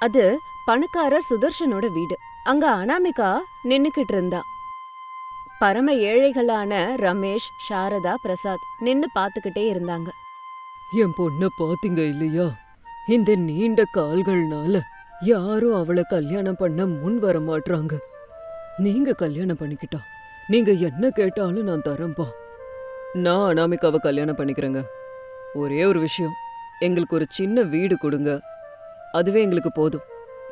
அது பணக்காரர் சுதர்ஷனோட வீடு. அங்க அனாமிகா நின்னுக்கிட்டு இருந்தா பரம ஏழைகளான ரமேஷ் சாரதா பிரசாத் நின்னு பாத்துக்கிட்டே இருந்தாங்க. என் பொண்ண பாத்தீங்க இல்லையா? இந்த நீண்ட கால்கள்னால யாரும் அவளை கல்யாணம் பண்ண முன் வர மாட்றாங்க நீங்க கல்யாணம் பண்ணிக்கிட்டா. நீங்க என்ன கேட்டாலும் நான் தரேன்பா நான் அனாமிகாவை கல்யாணம் பண்ணிக்கிறேங்க. ஒரே ஒரு விஷயம். எங்களுக்கு ஒரு சின்ன வீடு கொடுங்க. அதுவே எங்களுக்கு போதும்.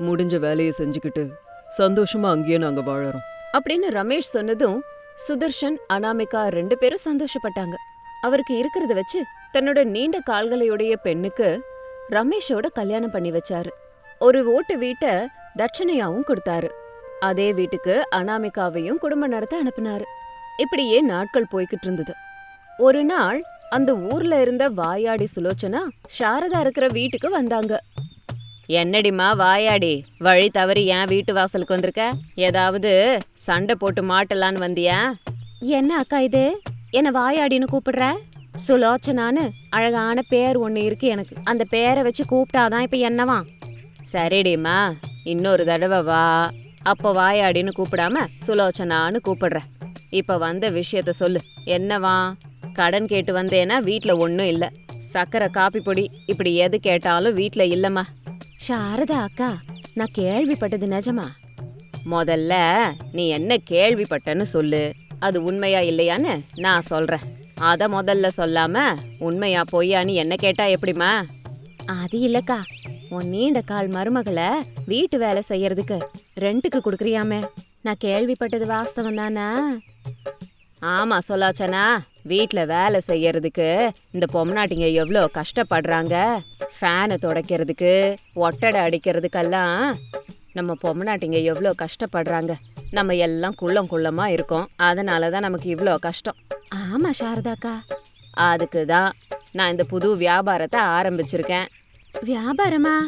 முடிஞ்ச வேலையை செஞ்சுக்கிட்டு சந்தோஷமா அங்கேயே நாங்க வாழறோம். அப்படின்னு ரமேஷ் சொன்னதும் சுதர்ஷன் அனாமிகா ரெண்டு பேரும் சந்தோஷப்பட்டாங்க. அவருக்கு இருக்கிறத வச்சு தன்னோட நீண்ட கால்களையுடைய பெண்ணுக்கு ரமேஷோட கல்யாணம் பண்ணி வச்சாரு. ஒரு ஓட்டு வீட்டை தட்சணையாவும் கொடுத்தாரு. அதே வீட்டுக்கு அனாமிகாவையும் குடும்பம் நடத்த அனுப்புனாரு. இப்படியே நாட்கள் போய்கிட்டு இருந்தது. ஒரு நாள் அந்த ஊர்ல இருந்த வாயாடி சுலோச்சனா சாரதா இருக்கிற வீட்டுக்கு வந்தாங்க. என்னடிமா வாயாடி. வழி தவறி ஏன் வீட்டு வாசலுக்கு வந்திருக்க? ஏதாவது சண்டை போட்டு மாட்டலான்னு வந்தியா? என்ன அக்கா இது? என்ன வாயாடின்னு கூப்பிடுற? சுலோச்சனான்னு அழகான பேர் ஒன்று இருக்கு எனக்கு. அந்த பேரை வச்சு கூப்பிட்டாதான் இப்போ என்னவா? சரிடிம்மா இன்னொரு தடவை வா. அப்போ வாயாடின்னு கூப்பிடாம சுலோச்சனான்னு கூப்பிடுறேன் இப்போ வந்த விஷயத்த சொல்லு. என்னவா? கடன் கேட்டு வந்தேன்னா வீட்டில் ஒன்றும் இல்லை. சக்கரை காப்பி பொடி இப்படி எது கேட்டாலும் வீட்டில் இல்லைம்மா. சாரதா அக்கா நான் கேள்விப்பட்டது நிஜமா? முதல்ல நீ என்ன கேள்விப்பட்டன்னு சொல்லு. அது உண்மையா இல்லையான்னு நான் சொல்றேன். அத முதல்ல சொல்லாம உண்மையா பொய்யான்னு என்ன கேட்டா எப்படிமா அது இல்லக்கா. உன் நீண்ட கால் மருமகளை வீட்டு வேலை செய்யறதுக்கு ரெண்டுக்கு கொடுக்குறியாமே. நான் கேள்விப்பட்டது வாஸ்தவம் தானா? ஆமா சொல்லாச்சனா? வீட்ல வேலை செய்யறதுக்கு இந்த பொம்னாட்டிங்க எவ்வளோ கஷ்டப்படுறாங்க? ஃபேனை துடைக்கிறதுக்கு ஒட்டடை அடிக்கிறதுக்கெல்லாம் நம்ம பொம்னாட்டிங்க எவ்வளோ கஷ்டப்படுறாங்க? நம்ம எல்லாம் குள்ளம் குள்ளமா இருக்கோம். அதனால தான் நமக்கு இவ்வளோ கஷ்டம். ஆமா சாரதாக்கா. அதுக்கு தான் நான் இந்த புது வியாபாரத்தை ஆரம்பிச்சிருக்கேன். வியாபாரமா?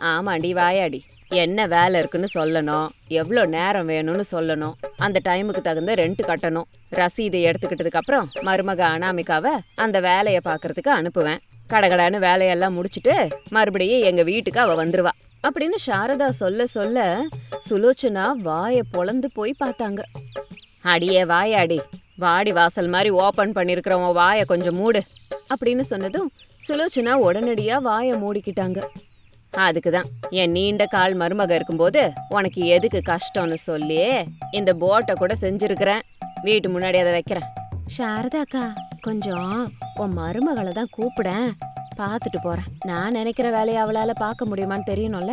ஆமாண்டி வாயாடி. என்ன வேலை இருக்குன்னு சொல்லணும். எவ்வளோ நேரம் வேணும்னு சொல்லணும். அந்த டைமுக்கு தகுந்த ரெண்ட் கட்டணும். ரசீதை எடுத்துக்கிட்டதுக்கப்புறம் மருமக அனாமிகாவை அந்த வேலையை பார்க்கறதுக்கு அனுப்புவேன். கடகடான்னு வேலையெல்லாம் முடிச்சுட்டு மறுபடியும் எங்கள் வீட்டுக்கு அவள் வந்துருவா. அப்படின்னு சாரதா சொல்ல சொல்ல சுலோச்சனா வாயை பொழந்து போய் பார்த்தாங்க. அடியே வாயாடி வாடி வாசல் மாதிரி ஓப்பன் பண்ணியிருக்கிறவன் வாயை கொஞ்சம் மூடு. அப்படின்னு சொன்னதும் சுலோச்சனா உடனடியாக வாயை மூடிக்கிட்டாங்க. அதுக்கு தான் என் நீண்ட கால் மருமக இருக்கும்போது உனக்கு எதுக்கு கஷ்டம்னு சொல்லி இந்த போட்டை கூட செஞ்சிருக்கிறேன். வீட்டு முன்னாடி அதை வைக்கிறேன். சாரதாக்கா கொஞ்சம் உன் மருமகளை தான் கூப்பிடேன். பார்த்துட்டு போறேன். நான் நினைக்கிற வேலையை அவளால பார்க்க முடியுமான்னு தெரியணும்ல?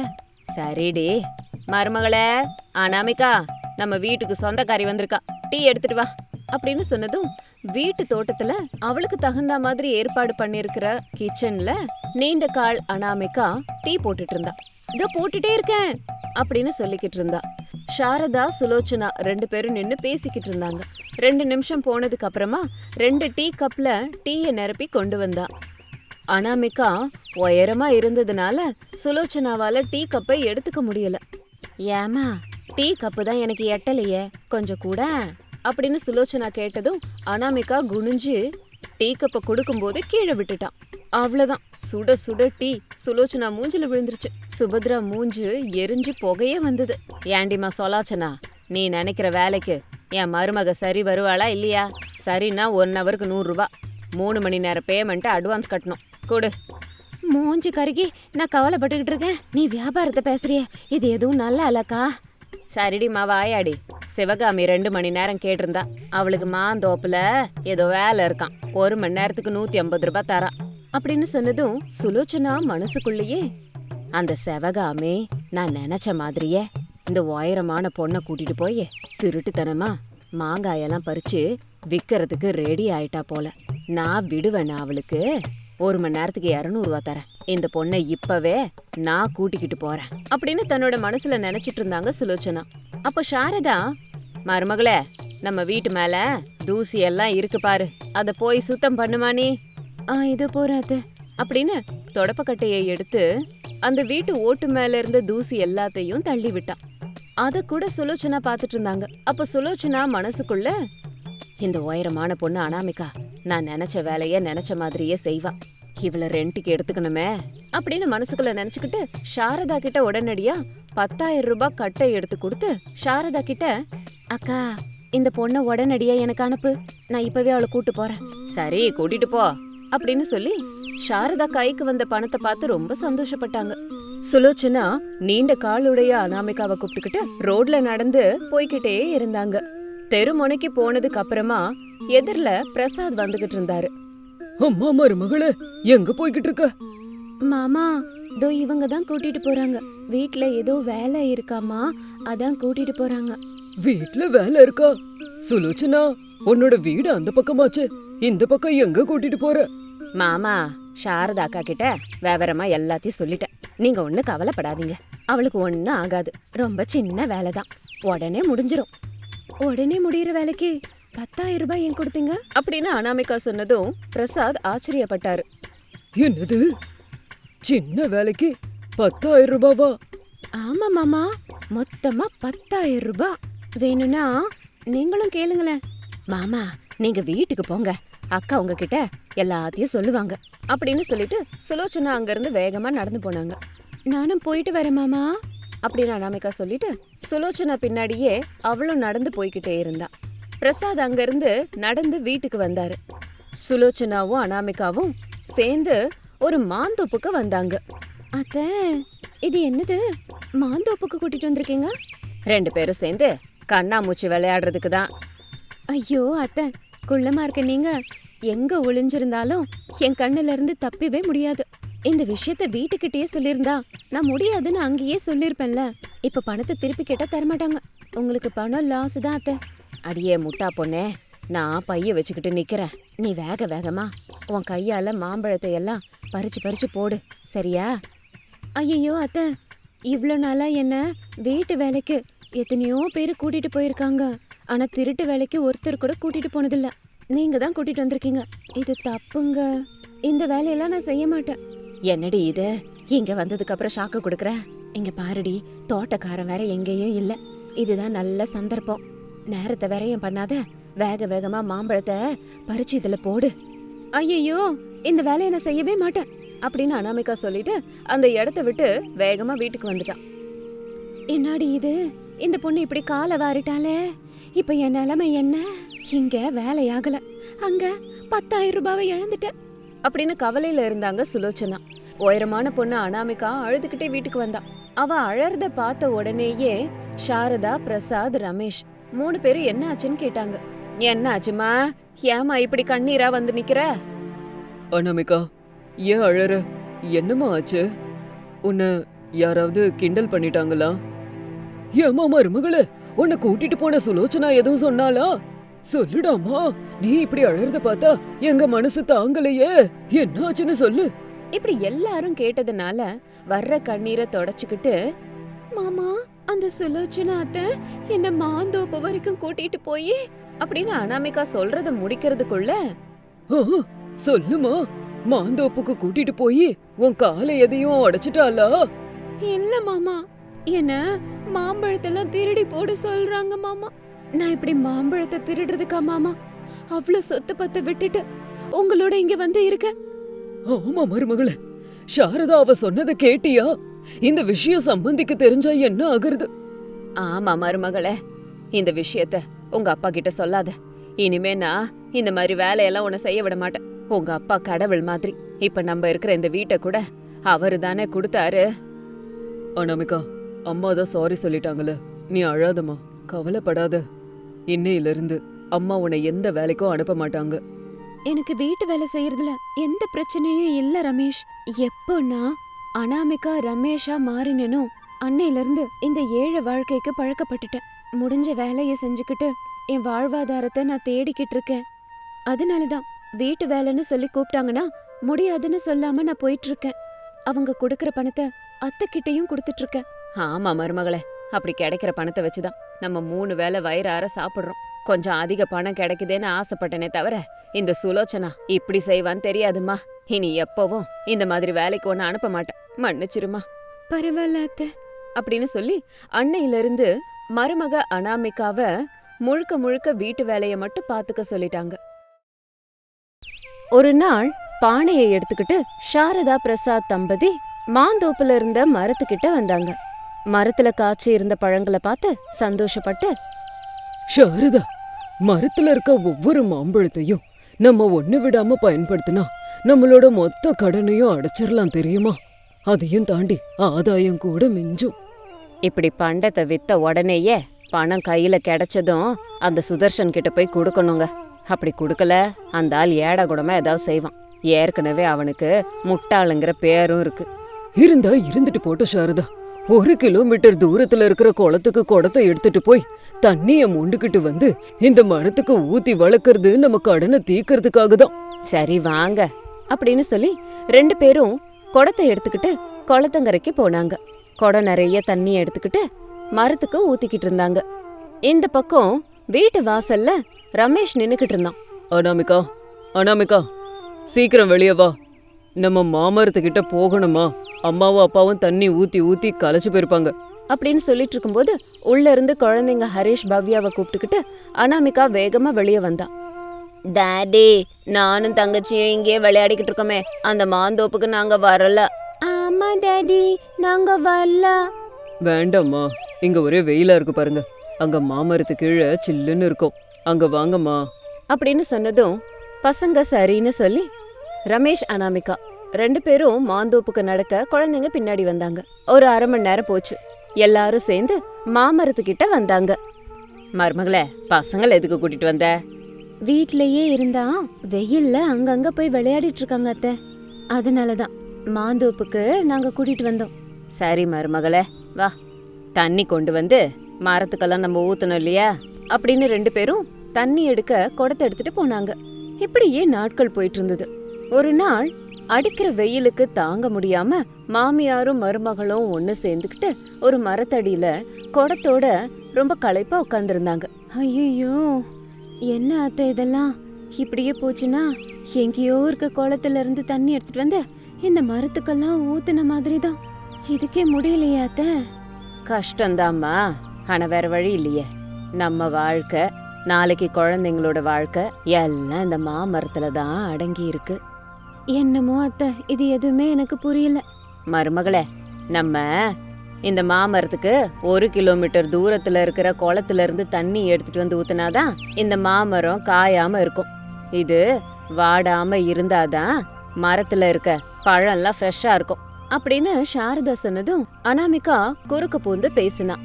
சரிடி. மருமகளே அனாமிகா நம்ம வீட்டுக்கு சொந்தக்காரி வந்திருக்கா. டீ எடுத்துட்டு வா. அப்படின்னு சொன்னதும் வீட்டு தோட்டத்துல அவளுக்கு தகுந்த மாதிரி ஏற்பாடு பண்ணிருக்கிற கிச்சன்ல நீண்ட கால் அனாமிகா டீ போட்டுட்டு இருந்தா. இதோ போட்டுட்டே இருக்கேன் அப்படின்னு சொல்லிக்கிட்டு இருந்தா. சாரதா சுலோச்சனா ரெண்டு பேரும் நின்னு பேசிக்கிட்டு இருந்தாங்க. ரெண்டு நிமிஷம் போனதுக்கு அப்புறமா ரெண்டு டீ கப்ல டீயை நிரப்பி கொண்டு வந்தா. அனாமிகா உயரமா இருந்ததுனால சுலோச்சனாவால டீ கப்பை எடுத்துக்க முடியல. ஏமா டீ கப்பு தான் எனக்கு எட்டலையே கொஞ்சம் கூட? அப்படின்னு சுலோச்சனா கேட்டதும் அனாமிகா குனிஞ்சு டீ கப்பை கொடுக்கும்போது கீழே விட்டுட்டான். அவ்வளோதான் சுட சுட டீ சுலோச்சனா மூஞ்சில விழுந்துருச்சு. சுபத்ரா மூஞ்சு எரிஞ்சு புகையே வந்தது. ஏண்டிமா சொலாச்சனா நீ நினைக்கிற வேலைக்கு என் மருமக சரி வருவாளா இல்லையா? சரின்னா ஒன் ஹவருக்கு நூறுரூவா மூணு மணி நேரம் பேமெண்ட்டை அட்வான்ஸ் கட்டணும். கொடு. மூஞ்சி கருகி நான் கவலைப்பட்டுக்கிட்டு இருக்கேன். நீ வியாபாரத்தை பேசுறிய. இது எதுவும் நல்லா இல்லக்கா. சரிடிம்மா வாயாடி. சிவகாமி ரெண்டு மணி நேரம் கேட்டிருந்தா அவளுக்கு மாந்தோப்புல ஏதோ வேலை இருக்கான் ஒரு மணி நேரத்துக்கு நூத்தி ஐம்பது ரூபாய் தரா. அப்படின்னு சொன்னதும் சுலோச்சனா மனசுக்குள்ளேயே அந்த சிவகாமி நான் நினைச்ச மாதிரியே இந்த உயரமான பொண்ணை கூட்டிட்டு போய் திருட்டுத்தனமா மாங்காயெல்லாம் பறிச்சு விக்கிறதுக்கு ரெடி ஆயிட்டா போல. நான் விடுவேன் அவளுக்கு? ஒரு மணி நேரத்துக்கு இரநூறுவா தரேன். இந்த பொண்ணை இப்பவே நான் கூட்டிக்கிட்டு போறேன். அப்படின்னு தன்னோட மனசுல நினைச்சிட்டு இருந்தாங்க சுலோச்சனா. அப்போ சாரதா மருமகளே நம்ம வீட்டு மேல தூசி எல்லாம் இருக்கு பாரு. அத போய் சுத்தம் பண்ணுமா நீ? ஆ இது போறாது அப்படின்னு தொடப்பக்கட்டையை எடுத்து அந்த வீட்டு ஓட்டு மேல இருந்த தூசி எல்லாத்தையும் தள்ளி விட்டான் அத கூட சுலோச்சனா பார்த்துட்டு இருந்தாங்க. அப்ப சுலோச்சனா மனசுக்குள்ள இந்த உயரமான பொண்ணு அனாமிகா. நான் நினைச்ச வேலைய நினைச்ச மாதிரியே செய்வான். இவளை ரெண்டுக்கு எடுத்துக்கணுமே? அப்படின்னு மனசுக்குள்ள நினைச்சுக்கிட்டு சாரதா கிட்ட உடனடியா பத்தாயிரம் ரூபாய் கட்டை எடுத்து கொடுத்து சாரதா கிட்ட அக்கா இந்த பொண்ணை உடனடியா எனக்கு அனுப்பு. நான் இப்பவே அவளை கூட்டு போறேன். சரி கூட்டிட்டு போ. அப்படின்னு சொல்லி சாரதா கைக்கு வந்த பணத்தை பார்த்து ரொம்ப சந்தோஷப்பட்டாங்க. சுலோச்சனா நீண்ட காலுடைய அனாமிகாவை கூப்பிட்டுக்கிட்டு ரோட்ல நடந்து போய்கிட்டே இருந்தாங்க. தெருமுனைக்கு போனதுக்கு அப்புறமா எதிர்ல பிரசாத் வந்துகிட்டு இருந்தாரு. அம்மா மருமகளே எங்க போய்கிட்டு இருக்க? மாமா இதோ இவங்க தான் கூட்டிட்டு போறாங்க. வீட்ல ஏதோ வேலை இருக்காமா? அதான் கூட்டிட்டு போறாங்க. வீட்ல வேலை இருக்கா? சுலோச்சனா உன்னோட வீடு அந்த பக்கமாச்சு. இந்த பக்கம் எங்க கூட்டிட்டு போற? மாமா சாரதா அக்கா கிட்ட விவரமா எல்லாத்தையும் சொல்லிட்டேன். நீங்க ஒண்ணு கவலைப்படாதீங்க. அவளுக்கு ஒண்ணும் ஆகாது. ரொம்ப சின்ன வேலை தான் உடனே முடிஞ்சிரும். உடனே முடியிற வேலைக்கு பத்தாயிரம் ரூபாய் ஏன் கொடுத்தீங்க? அப்படின்னு அனாமிகா சொன்னதும் பிரசாத் ஆச்சரியப்பட்டாரு. என்னது? சின்ன வேலைக்கு பத்தாயிரம் ரூபாவா? ஆமா மாமா மொத்தமா பத்தாயிரம் ரூபாய். வேணும்னா நீங்களும் கேளுங்களேன். மாமா நீங்க வீட்டுக்கு போங்க. அக்கா உங்ககிட்ட எல்லாத்தையும் சொல்லுவாங்க. அப்படின்னு சொல்லிட்டு சுலோச்சனா அங்கிருந்து வேகமா நடந்து போனாங்க. நானும் போயிட்டு வரேன் மாமா. அப்படின்னு அனாமிகா சொல்லிட்டு சுலோச்சனா பின்னாடியே அவளும் நடந்து போய்கிட்டே இருந்தா. பிரசாத் அங்கிருந்து நடந்து வீட்டுக்கு வந்தாரு. சுலோச்சனாவும் அனாமிகாவும் சேர்ந்து ஒரு மாந்தோப்புக்கு வந்தாங்க. அத்தை இது என்னது? மாந்தோப்புக்கு கூட்டிட்டு வந்திருக்கீங்க? ரெண்டு பேரும் சேர்ந்து கண்ணாமூச்சி விளையாடுறதுக்கு தான். ஐயோ அத்தை குள்ளமா இருக்க நீங்க. எங்க ஒளிஞ்சிருந்தாலும் என் கண்ணுல இருந்து தப்பிவே முடியாது. இந்த விஷயத்த வீட்டுக்கிட்டேயே சொல்லியிருந்தா நான் முடியாதுன்னு அங்கேயே சொல்லியிருப்பேன்ல. இப்ப பணத்தை திருப்பி கேட்டா தரமாட்டாங்க. உங்களுக்கு பணம் லாஸ் தான் அத்தை. அடியே முட்டா பொண்ணே. நான் பைய வச்சுக்கிட்டு நிக்கிறேன். நீ வேக வேகமா உன் கையால மாம்பழத்தை எல்லாம் பறிச்சு பறிச்சு போடு. சரியா? ஐயோ அத்தை. இவ்வளோ நாளா என்ன வீட்டு வேலைக்கு எத்தனையோ பேர் கூட்டிட்டு போயிருக்காங்க. ஆனா திருட்டு வேலைக்கு ஒருத்தர் கூட கூட்டிட்டு போனதில்ல. நீங்க தான் கூட்டிட்டு வந்திருக்கீங்க. இது தப்புங்க. இந்த வேலையெல்லாம் நான் செய்ய மாட்டேன். என்னடி இது? இங்க வந்ததுக்கு அப்புறம் ஷாக்கு கொடுக்குற? இங்க பாருடி தோட்டக்காரன் வேற எங்கேயும் இல்ல. இதுதான் நல்ல சந்தர்ப்பம். நேரத்தை வேறையும் பண்ணாத வேக வேகமா மாம்பழத்தை பறிச்சு இதுல போடு. ஐயோ இந்த வேலையை நான் செய்யவே மாட்டேன் அப்படின்னு அனாமிகா சொல்லிட்டு அந்த இடத்த விட்டு வேகமா வீட்டுக்கு வந்துட்டான். என்னாடி இது? இந்த பொண்ணு இப்படி காலை வாரிட்டாலே இப்ப என் நிலைமை என்ன? இங்க வேலையாகல. அங்க பத்தாயிரம் ரூபாவை இழந்துட்டேன். அப்படின்னு கவலையில இருந்தாங்க சுலோச்சனா. உயரமான பொண்ணு அனாமிகா அழுதுகிட்டே வீட்டுக்கு வந்தா. அவ அழறத பார்த்த உடனேயே சாரதா பிரசாத் ரமேஷ் மூணு பேரும் என்ன ஆச்சுன்னு கேட்டாங்க. என்ன ஆச்சுமா? ஏமா இப்படி கண்ணீரா வந்து நிக்கிற? அனாமிகா ஏன் அழற? என்னமா ஆச்சு? உன்னை யாராவது கிண்டல் பண்ணிட்டாங்களா? ஏமா மருமகளே உன்னை கூட்டிட்டு போன சுலோச்சனா எதுவும் சொன்னாலா சொல்லுடாமா? நீ இப்படி அழறத பார்த்தா எங்க மனசு தாங்கலையே. என்ன ஆச்சுன்னு சொல்லு. இப்படி எல்லாரும் கேட்டதுனால வர்ற கண்ணீரை தொடச்சுக்கிட்டு மாமா அந்த சுலோச்சனா அத்தை என்ன மாந்தோப்பு வரைக்கும் கூட்டிட்டு போய் அப்படின்னு அனாமிகா சொல்றத முடிக்கிறதுக்குள்ள சொல்லுமா? மாந்தோப்புக்கு கூட்டிட்டு போய் உன் காலை எதையும் உடைச்சிட்டாளா இல்ல மாமா என்ன மாம்பழத்தெல்லாம் திருடி போட சொல்றாங்க மாமா. நான் இப்படி மாம்பழத்தை திருடுறதுக்கா மாமா? அவ்வளவு சொத்து பத்த விட்டுட்டு உங்களோட இங்க வந்து இருக்கேன் ஆமா மருமகளே. சாரதா அவ சொன்னதை கேட்டியா? இந்த விஷயம் சம்பந்திக்கு தெரிஞ்சா என்ன ஆகுறது? ஆமா மருமகளே. இந்த விஷயத்த உங்க அப்பா கிட்ட சொல்லாத. இனிமே நான் இந்த மாதிரி வேலையெல்லாம் உன்னை செய்ய விட மாட்டேன். உங்க அப்பா கடவுள் மாதிரி. இப்ப நம்ம இருக்கிற இந்த வீட்டை கூட அவரு தானே கொடுத்தாரு. அனாமிகா அம்மா தான் சாரி சொல்லிட்டாங்கல்ல நீ அழாதம்மா. கவலைப்படாத. இன்னையில இருந்து அம்மா உன்னை எந்த வேலைக்கும் அனுப்ப மாட்டாங்க. எனக்கு வீட்டு வேலை செய்யறதுல எந்த பிரச்சனையும் இல்ல ரமேஷ். எப்போ நான் அனாமிகா ரமேஷா மாறினேனோ அன்னையில இருந்து இந்த ஏழை வாழ்க்கைக்கு பழக்கப்பட்டுட்டேன். முடிஞ்ச வேலையை செஞ்சுக்கிட்டு என் வாழ்வாதாரத்தை நான் தேடிக்கிட்டு இருக்கேன். அதனாலதான் வீட்டு வேலைன்னு சொல்லி கூப்பிட்டாங்கன்னா முடியாதுன்னு சொல்லாம நான் போயிட்டு இருக்கேன் அவங்க கொடுக்கற பணத்தை அத்தை கிட்டயும் கொடுத்துட்டு இருக்கேன் ஆமா மருமகளே. அப்படி கிடைக்கிற பணத்தை வச்சுதான். நம்ம மூணு வேளை வயிறார சாப்பிடுறோம். கொஞ்சம் அதிக பணம் கிடைக்குதேன்னு ஆசைப்பட்டனே தவிர இந்த சுலோச்சனா இப்படி செய்வான்னு தெரியாதும்மா. இனி எப்பவும் இந்த மாதிரி வேலைக்கு ஒன்னு அனுப்ப மாட்டேன். மன்னிச்சிருமா. பரவாயில்ல அத்தை. அப்படின்னு சொல்லி அன்னையில இருந்து மருமக அனாமிகாவ முழுக்க முழுக்க வீட்டு வேலைய மட்டும் பாத்துக்க சொல்லிட்டாங்க. ஒரு நாள் பானையை எடுத்துக்கிட்டு சாரதா பிரசாத் தம்பதி மாந்தோப்புல இருந்த மரத்துக்கிட்ட வந்தாங்க. மரத்துல காய்ச்சி இருந்த பழங்களை பார்த்து சந்தோஷப்பட்டு சாரதா மரத்துல இருக்க ஒவ்வொரு மாம்பழத்தையும் நம்ம ஒண்ணு விடாம பயன்படுத்தினா நம்மளோட மொத்த கடனையும் அடைச்சிடலாம் தெரியுமா? அதையும் தாண்டி ஆதாயம் கூட மிஞ்சும். இப்படி பண்டத்தை வித்த உடனேயே பணம் கையில கிடைச்சதும் அந்த சுதர்ஷன் கிட்ட போய் கொடுக்கணுங்க. அப்படி கொடுக்கல அந்த ஆள் ஏடா கூடமா ஏதாவது செய்வான். ஏற்கனவே அவனுக்கு முட்டாளுங்கிற பேரும் இருக்கு. இருந்தா இருந்துட்டு போட்டோம் சாரதா ஒரு கிலோமீட்டர் தூரத்துல இருக்கிற குளத்துக்கு குடத்தை எடுத்துட்டு போய் தண்ணிய மொண்டுக்கிட்டு வந்து இந்த மரத்துக்கு ஊத்தி வளர்க்கறது நம்ம கடனை தீக்கிறதுக்காக தான். சரி வாங்க. அப்படின்னு சொல்லி ரெண்டு பேரும் குடத்தை எடுத்துக்கிட்டு குளத்தங்கரைக்கு போனாங்க. குடம் நிறைய தண்ணி எடுத்துக்கிட்டு மரத்துக்கு ஊத்திக்கிட்டு இருந்தாங்க. இந்த பக்கம் வீட்டு வாசல்ல ரமேஷ் நின்னுக்கிட்டு இருந்தான். அனாமிகா அனாமிகா சீக்கிரம் வெளியே வா. நம்ம மாமரத்துக்கிட்ட போகணுமா? அம்மாவும் அப்பாவும் தண்ணி ஊத்தி ஊத்தி களைச்சு போயிருப்பாங்க. அப்படின்னு சொல்லிட்டு இருக்கும்போது உள்ள இருந்து குழந்தைங்க ஹரிஷ் பவ்யாவை கூப்பிட்டுக்கிட்டு அனாமிகா வேகமா வெளியே வந்தா. டாடி நானும் தங்கச்சியும் இங்கே விளையாடிக்கிட்டு இருக்கோமே. அந்த மாந்தோப்புக்கு நாங்க வரல. ஆமா டாடி நாங்க வரல. வேண்டாம்மா. இங்க ஒரே வெயிலா இருக்கு பாருங்க. அங்க மாமரத்து கீழே சில்லுன்னு இருக்கும். அங்க வாங்கம்மா. அப்படின்னு சொன்னதும் பசங்க சரின்னு சொல்லி ரமேஷ் அனாமிகா ரெண்டு பேரும் மாந்தோப்புக்கு நடக்க குழந்தைங்க பின்னாடி வந்தாங்க. ஒரு அரை மணி நேரம் போச்சு. எல்லாரும் சேர்ந்து மாமரத்துக்கிட்ட வந்தாங்க. மருமகளே பசங்களை எதுக்கு கூட்டிட்டு வந்த? வீட்லயே இருந்தா வெயில்ல அங்கங்க போய் விளையாடிட்டு இருக்காங்க அத்தை. அதனாலதான் மாந்தோப்புக்கு நாங்க கூட்டிட்டு வந்தோம். சரி மருமகளே வா. தண்ணி கொண்டு வந்து மரத்துக்கெல்லாம் நம்ம ஊத்தணும் இல்லையா? அப்படின்னு ரெண்டு பேரும் தண்ணி எடுக்க குடத்தை எடுத்துட்டு போனாங்க. இப்படியே நாட்கள் போயிட்டு இருந்தது. ஒரு நாள் அடிக்கிற வெயிலுக்கு தாங்க முடியாம மாமியாரும் மருமகளும் ஒண்ணு சேர்ந்துக்கிட்டு ஒரு மரத்தடியில குடத்தோட ரொம்ப களைப்பா உட்காந்துருந்தாங்க ஐயோ என்ன அத்தை இதெல்லாம்? இப்படியே போச்சுன்னா எங்கேயோ இருக்க குளத்துல இருந்து தண்ணி எடுத்துட்டு வந்து இந்த மரத்துக்கெல்லாம் ஊத்துன மாதிரி தான் இதுக்கே முடியலையா அத்தை. கஷ்டம்தாம்மா. ஆனா வேற வழி இல்லையே. நம்ம வாழ்க்கை நாளைக்கு குழந்தைங்களோட வாழ்க்கை எல்லாம் இந்த மாமரத்துல தான் அடங்கி இருக்கு என்னமோ அத்தை இது எதுவுமே எனக்கு புரியல. மருமகளே நம்ம இந்த மாமரத்துக்கு ஒரு கிலோமீட்டர் தூரத்துல இருக்கிற குளத்துல இருந்து தண்ணி எடுத்துட்டு வந்து ஊத்துனாதான் இந்த மாமரம் காயாம இருக்கும். இது வாடாம இருந்தாதான் மரத்துல இருக்க பழம்லாம் ஃப்ரெஷ்ஷா இருக்கும். அப்படின்னு சாரதா சொன்னதும் அனாமிகா குறுக்கு பூந்து பேசினா.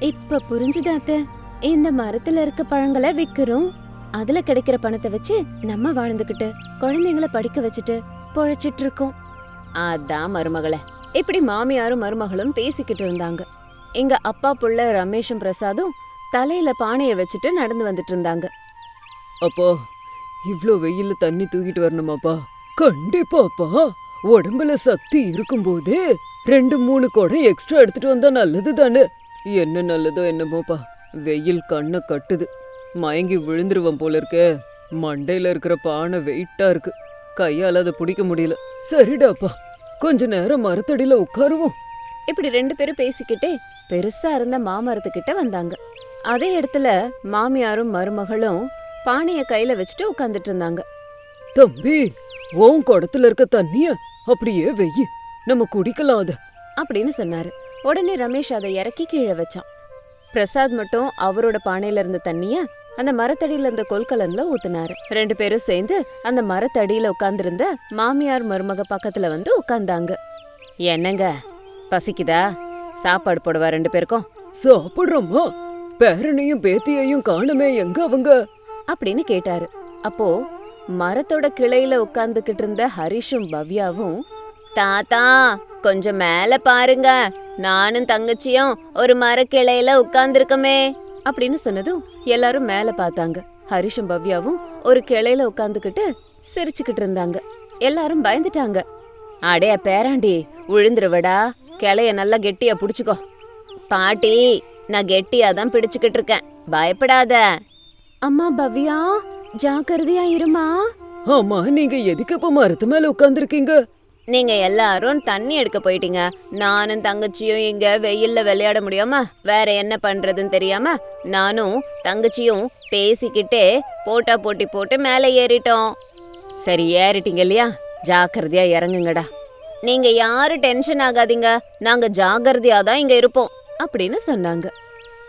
இப்ப புரிஞ்சுதா அத்தை? இந்த மரத்துல இருக்க பழங்களை விக்கிறோம் அதுல கிடைக்கிற பணத்தை வச்சு நம்ம வாழ்ந்துகிட்டு குழந்தைங்கள படிக்க வச்சுட்டு பொழைச்சிட்டு இருக்கோம். அதான் மருமகளே. இப்படி மாமியாரும் மருமகளும் பேசிக்கிட்டு இருந்தாங்க. எங்க அப்பா புள்ள ரமேஷும் பிரசாதும் தலையில பானைய வச்சுட்டு நடந்து வந்துட்டு இருந்தாங்க. அப்பா இவ்ளோ வெயில்ல தண்ணி தூக்கிட்டு வரணுமாப்பா? கண்டிப்பாப்பா. உடம்புல சக்தி இருக்கும்போது ரெண்டு மூணு குடம் எக்ஸ்ட்ரா எடுத்துட்டு வந்தா நல்லது தானே என்ன நல்லதோ என்னமோப்பா. வெயில் கண்ணை கட்டுது. மயங்கி விழுந்துருவன் போல இருக்கே. மண்டையில இருக்கிற பானை வெயிட்டா இருக்கு. கையால அதை பிடிக்க முடியல. சரிடாப்பா. கொஞ்ச நேரம் மரத்தடியில உட்காருவோம். இப்படி ரெண்டு பேரும் பேசிக்கிட்டே பெருசா இருந்த மாமரத்துக்கிட்ட வந்தாங்க. அதே இடத்துல மாமியாரும் மருமகளும் பானைய கையில வச்சுட்டு உட்காந்துட்டு இருந்தாங்க. தம்பி உன் குடத்துல இருக்க தண்ணிய அப்படியே வெயி. நம்ம குடிக்கலாம் அத. அப்படின்னு சொன்னாரு. உடனே ரமேஷ் அதை இறக்கி கீழே வச்சான். பிரசாத் மட்டும் அவரோட பானையில இருந்த தண்ணிய அந்த மரத்தடியில இருந்த கொல்கலன்ல ஊத்துனாரு. ரெண்டு பேரும் சேர்ந்து அந்த மரத்தடியில உட்கார்ந்திருந்த மாமியார் மருமக பக்கத்துல வந்து உட்கார்ந்தாங்க. என்னங்க? பசிக்குதா? சாப்பாடு போடுவா ரெண்டு பேருக்கும்? சாப்பிடுறோமா? பேரனையும் பேத்தியையும் காணுமே எங்க அவங்க? அப்படின்னு கேட்டாரு. அப்போ மரத்தோட கிளையில உட்கார்ந்துகிட்டு இருந்த ஹரிஷும் பவ்யாவும் தாத்தா கொஞ்சம் மேல பாருங்க. நானும் தங்கச்சியும் ஒரு மரக்கிளையில உட்கார்ந்துருக்கமே. அப்படின்னு சொன்னதும் எல்லாரும் மேல பார்த்தாங்க. ஹரிஷும் பவ்யாவும் ஒரு கிளையில உட்காந்துக்கிட்டு சிரிச்சுக்கிட்டு இருந்தாங்க. எல்லாரும் பயந்துட்டாங்க. அடைய பேராண்டி விழுந்துருவடா கிளைய நல்லா கெட்டியா புடிச்சுக்கோ. பாட்டி நான் கெட்டியா தான் பிடிச்சுக்கிட்டு இருக்கேன். பயப்படாத. அம்மா பவ்யா ஜாக்கிரதையா இருமா. ஆமா நீங்க எதுக்கு இப்ப மரத்து மேல உட்காந்துருக்கீங்க நீங்க எல்லாரும் தண்ணி எடுக்க போயிட்டீங்க. நானும் தங்கச்சியும் இங்க வெயில்ல விளையாட முடியாம வேற என்ன பண்றதுன்னு தெரியாம நானும் தங்கச்சியும் பேசிக்கிட்டே போட்டா போட்டி போட்டு மேலே ஏறிட்டோம். சரி ஏறிட்டீங்க இல்லையா? ஜாக்கிரதையா இறங்குங்கடா. நீங்க யாரும் டென்ஷன் ஆகாதீங்க. நாங்க ஜாக்கிரதையா தான் இங்க இருப்போம். அப்படின்னு சொன்னாங்க.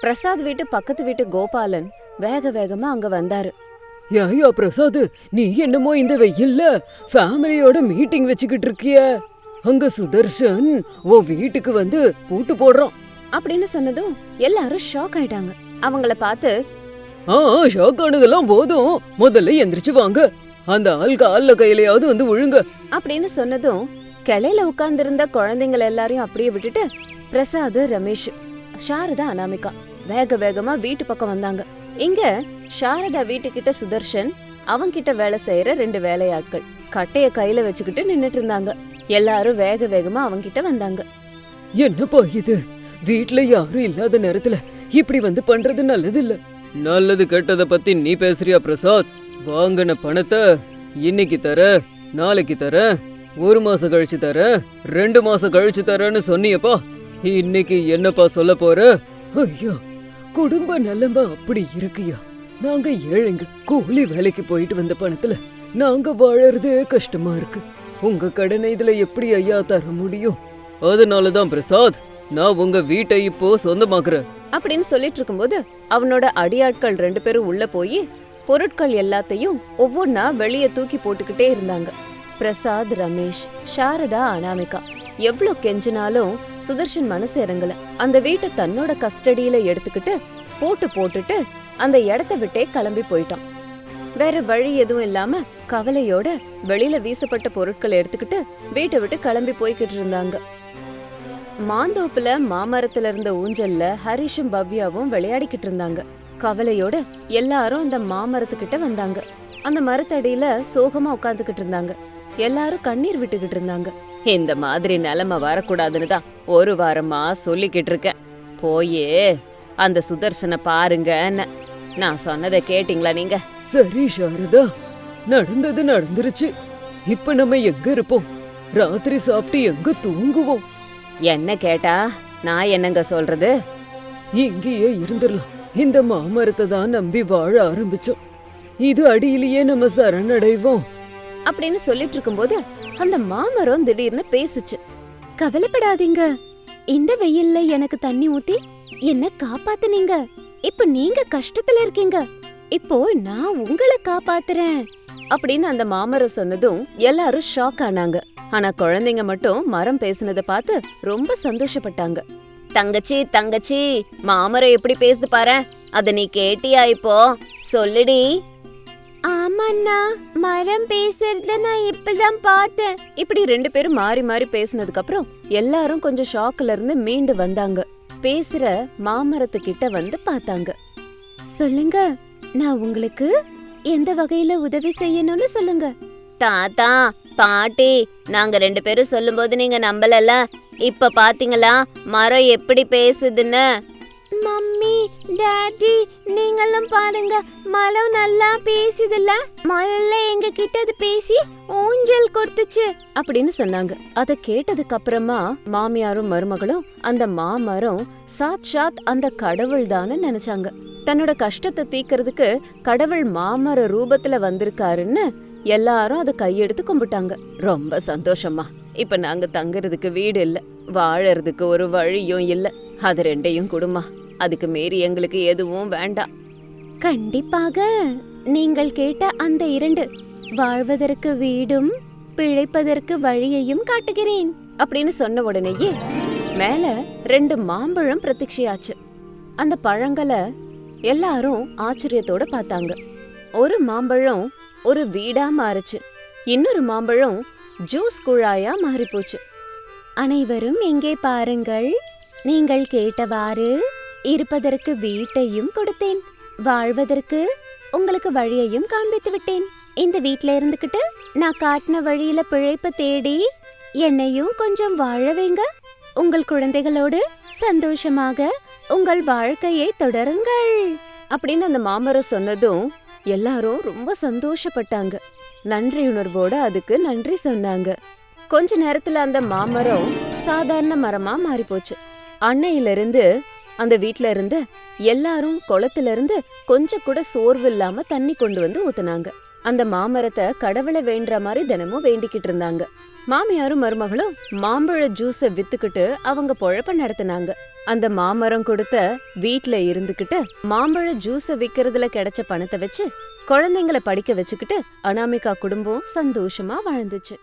பிரசாத் வீட்டு பக்கத்து வீட்டு கோபாலன் வேக வேகமா அங்க வந்தாரு. ஏயா பிரசாத் நீ என்னமோ இந்த வெயில்ல ஃபேமிலியோட மீட்டிங் வச்சுக்கிட்டு இருக்கிய? அங்க சுதர்ஷன் ஓ வீட்டுக்கு வந்து பூட்டு போடுறான். அப்படின்னு சொன்னதும் எல்லாரும் ஷாக் ஆயிட்டாங்க. அவங்கள பார்த்து ஆ ஷாக் ஆனதெல்லாம் போதும். முதல்ல எந்திரிச்சு வாங்க. அந்த ஆள் கால்ல கையிலயாவது வந்து விழுங்க. அப்படின்னு சொன்னதும் கிளையில உட்கார்ந்திருந்த குழந்தைங்கள எல்லாரையும் அப்படியே விட்டுட்டு பிரசாத் ரமேஷ் சாரதா அனாமிகா வேக வேகமா வீட்டு பக்கம் வந்தாங்க. இங்க சாரதா வீட்டுக்கிட்ட சுதர்ஷன் அவன்கிட்ட வேலை செய்யற ரெண்டு வேலையாட்கள். கட்டைய கையில வச்சுக்கிட்டு நின்னுட்டு இருந்தாங்க. எல்லாரும் வேக வேகமா அவன்கிட்ட வந்தாங்க. என்னப்பா இது? வீட்ல யாரும் இல்லாத நேரத்துல இப்படி வந்து பண்றது நல்லது இல்ல நல்லது கெட்டத பத்தி நீ பேசுறியா பிரசாத்? வாங்கின பணத்தை இன்னைக்கு தர நாளைக்கு தர ஒரு மாசம் கழிச்சு தர ரெண்டு மாசம் கழிச்சு தரேன்னு சொன்னியப்பா. இன்னைக்கு என்னப்பா சொல்ல போற? ஐயா குடும்ப நிலைமை அப்படி இருக்குயா? நாங்க ஏழைங்க கூலி வேலைக்கு போயிட்டு வந்த பணத்துல நாங்க வாழறதே கஷ்டமா இருக்கு. உங்க கடனை இதுல எப்படி ஐயா தர முடியும்? அதனாலதான் பிரசாத் நான் உங்க வீட்டை இப்போ சொந்தமாக்குறேன். அப்படின்னு சொல்லிட்டு இருக்கும்போது அவனோட அடியாட்கள் ரெண்டு பேரும் உள்ள போய் பொருட்கள் எல்லாத்தையும் ஒவ்வொன்னா வெளிய தூக்கி போட்டுக்கிட்டே இருந்தாங்க. பிரசாத் ரமேஷ் சாரதா அனாமிகா. எவ்வளவு கெஞ்சினாலும் சுதர்ஷன் மனசு இறங்கல. அந்த வீட்டை தன்னோட கஸ்டடியில எடுத்துக்கிட்டு போட்டு போட்டுட்டு அந்த இடத்த விட்டே கிளம்பி போயிட்டான். வேற வழி எதுவும் இல்லாம கவலையோட வெளியில வீசப்பட்ட பொருட்களை எடுத்துக்கிட்டு வீட்டை விட்டு கிளம்பி போய்கிட்டு இருந்தாங்க. மாந்தோப்புல மாமரத்துல இருந்த ஊஞ்சல்ல ஹரிஷும் பவ்யாவும் விளையாடிக்கிட்டு இருந்தாங்க. கவலையோட எல்லாரும் அந்த மாமரத்துக்கிட்ட வந்தாங்க. அந்த மரத்தடியில சோகமா உட்காந்துக்கிட்டு இருந்தாங்க. எல்லாரும் கண்ணீர் விட்டுக்கிட்டு இருந்தாங்க. இந்த மாதிரி நிலைமை வரக்கூடாதுன்னு தான் ஒரு வாரமா சொல்லிக்கிட்டு இருக்கேன். போயே அந்த சுதர்சனை பாருங்கன்னு. நான் சொன்னதை கேட்டிங்களா நீங்க? சரி சாரதா. நடந்தது நடந்துருச்சு. இப்ப நம்ம எங்க இருப்போம்? ராத்திரி சாப்பிட்டு எங்க தூங்குவோம்? என்ன கேட்டா? நான் என்னங்க சொல்றது? இங்கேயே இருந்துடலாம். இந்த மாமரத்தை தான் நம்பி வாழ ஆரம்பிச்சோம். இது அடியிலேயே நம்ம சரணடைவோம். அப்படின்னு சொல்லிட்டு இருக்கும்போது அந்த மாமரம் திடீர்னு பேசுச்சு. கவலைப்படாதீங்க. இந்த வெயில்ல எனக்கு தண்ணி ஊத்தி என்ன காப்பாத்துனீங்க. இப்ப நீங்க கஷ்டத்துல இருக்கீங்க. இப்போ நான் உங்களை காப்பாத்துறேன். அப்படின்னு அந்த மாமரம் சொன்னதும் எல்லாரும் ஷாக் ஆனாங்க. ஆனா குழந்தைங்க மட்டும் மரம் பேசுனதை பார்த்து ரொம்ப சந்தோஷப்பட்டாங்க. தங்கச்சி தங்கச்சி மாமரம் எப்படி பேசுது பாரு அத நீ கேட்டியா இப்போ? சொல்லுடி. ஆமாண்ணா மரம் பேசுறத நான் இப்பதான் பார்த்தேன். இப்படி ரெண்டு பேரும் மாறி மாறி பேசினதுக்கு அப்புறம் எல்லாரும் கொஞ்சம் ஷாக்ல இருந்து மீண்டு வந்தாங்க. பேசுற மாமரத்து கிட்ட வந்து பார்த்தாங்க. சொல்லுங்க நான் உங்களுக்கு எந்த வகையில உதவி செய்யணும்னு சொல்லுங்க. தாத்தா பாட்டி நாங்க ரெண்டு பேரும் சொல்லும்போது நீங்க நம்பலல இப்ப பாத்தீங்களா மரம் எப்படி பேசுதுன்னு? மம்மி டாடி நீங்களும் பாருங்க. மலம் நல்லா பேசுதுல்ல? முதல்ல எங்க கிட்ட அது பேசி ஊஞ்சல் கொடுத்துச்சு. அப்படின்னு சொன்னாங்க. அத கேட்டதுக்கு அப்புறமா மாமியாரும் மருமகளும் அந்த மாமரம் சாட்சாத் அந்த கடவுள் தான்னு நினைச்சாங்க. தன்னோட கஷ்டத்தை தீக்கிறதுக்கு கடவுள் மாமர ரூபத்துல வந்திருக்காருன்னு எல்லாரும் அதை கையெடுத்து கும்பிட்டாங்க. ரொம்ப சந்தோஷமா இப்ப நாங்க தங்குறதுக்கு வீடு இல்ல. வாழறதுக்கு ஒரு வழியும் இல்ல. அது ரெண்டையும் கொடுமா அதுக்கு மீறி எங்களுக்கு எதுவும் வேண்டாம். கண்டிப்பாக. நீங்கள் கேட்ட அந்த இரண்டு வாழ்வதற்கு வீடும் பிழைப்பதற்கு வழியையும் காட்டுகிறேன். அப்படின்னு சொன்ன உடனேயே மேல ரெண்டு மாம்பழம் பிரத்யட்சையாச்சு. அந்த பழங்களை எல்லாரும் ஆச்சரியத்தோட பார்த்தாங்க. ஒரு மாம்பழம் ஒரு வீடா மாறுச்சு. இன்னொரு மாம்பழம் ஜூஸ் குழாயா மாறிப்போச்சு. அனைவரும் இங்கே பாருங்கள். நீங்கள் கேட்டவாறு இருப்பதற்கு வீட்டையும் கொடுத்தேன். வாழ்வதற்கு உங்களுக்கு வழியையும் காண்பித்து விட்டேன். இந்த வீட்ல இருந்துகிட்டு நான் காட்டின வழியில பிழைப்ப தேடி என்னையும் கொஞ்சம் வாழ வைங்க. உங்கள் குழந்தைகளோடு சந்தோஷமாக உங்கள் வாழ்க்கையை தொடருங்கள். அப்படின்னு அந்த மாமரம் சொன்னதும் எல்லாரும் ரொம்ப சந்தோஷப்பட்டாங்க. நன்றியுணர்வோட அதுக்கு நன்றி சொன்னாங்க. கொஞ்ச நேரத்துல அந்த மாமரம் சாதாரண மரமா மாறி போச்சு அன்னையிலிருந்து அந்த வீட்ல இருந்து எல்லாரும் குளத்துல இருந்து கொஞ்சம் கூட சோர்வு இல்லாம தண்ணி கொண்டு வந்து ஊத்துனாங்க. அந்த மாமரத்தை கடவுளை வேண்டுற மாதிரி தினமும் வேண்டிக்கிட்டு இருந்தாங்க. மாமியாரும் மருமகளும் மாம்பழ ஜூஸ வித்துக்கிட்டு அவங்க பொழப்ப நடத்துனாங்க. அந்த மாமரம் கொடுத்த வீட்ல இருந்துகிட்டு மாம்பழ ஜூஸ விக்கிறதுல கிடைச்ச பணத்தை வச்சு குழந்தைங்கள படிக்க வச்சுக்கிட்டு அனாமிகா குடும்பம் சந்தோஷமா வாழ்ந்துச்சு.